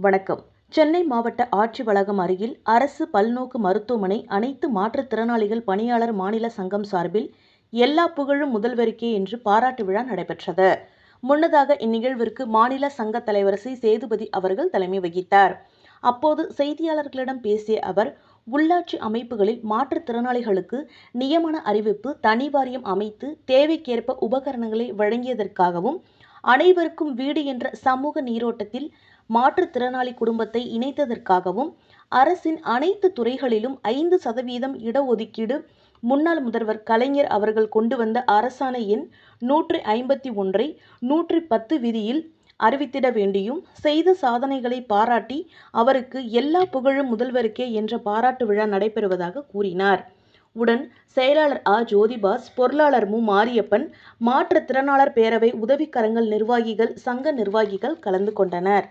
வணக்கம். சென்னை மாவட்ட ஆட்சி வளாகம் அருகில் அரசு பல்நோக்கு மருத்துவமனை அனைத்து மாற்றுத்திறனாளிகள் பணியாளர் மாநில சங்கம் சார்பில் எல்லா புகழும் முதல்வருக்கே என்று பாராட்டு விழா நடைபெற்றது. முன்னதாக இந்நிகழ்விற்கு மாநில சங்க தலைவர் சி. சேதுபதி அவர்கள் தலைமை வகித்தார். அப்போது செய்தியாளர்களிடம் பேசிய அவர் உள்ளாட்சி அமைப்புகளில் மாற்றுத்திறனாளிகளுக்கு நியமன அறிவிப்பு தனி வாரியம் அமைத்து தேவைக்கேற்ப உபகரணங்களை வழங்கியதற்காகவும் அனைவருக்கும் வீடு என்ற சமூக நீரோட்டத்தில் மாற்றுத்திறனாளி குடும்பத்தை இணைத்ததற்காகவும் அரசின் அனைத்து துறைகளிலும் ஐந்து சதவீதம் இடஒதுக்கீடு முன்னாள் முதல்வர் கலைஞர் அவர்கள் கொண்டு வந்த அரசாணை எண் நூற்றி ஐம்பத்தி ஒன்றை நூற்றி பத்து விதியில் அறிவித்திட வேண்டியும் செய்த சாதனைகளை பாராட்டி அவருக்கு எல்லா புகழும் முதல்வருக்கே என்ற பாராட்டு விழா நடைபெறுவதாக கூறினார். உடன் செயலாளர் ஆ. ஜோதிபாஸ் பொருளாளர் மு. மாரியப்பன் மாற்றுத்திறனாளர் பேரவை உதவிக்கரங்கள் நிர்வாகிகள் சங்க நிர்வாகிகள் கலந்து கொண்டனர்.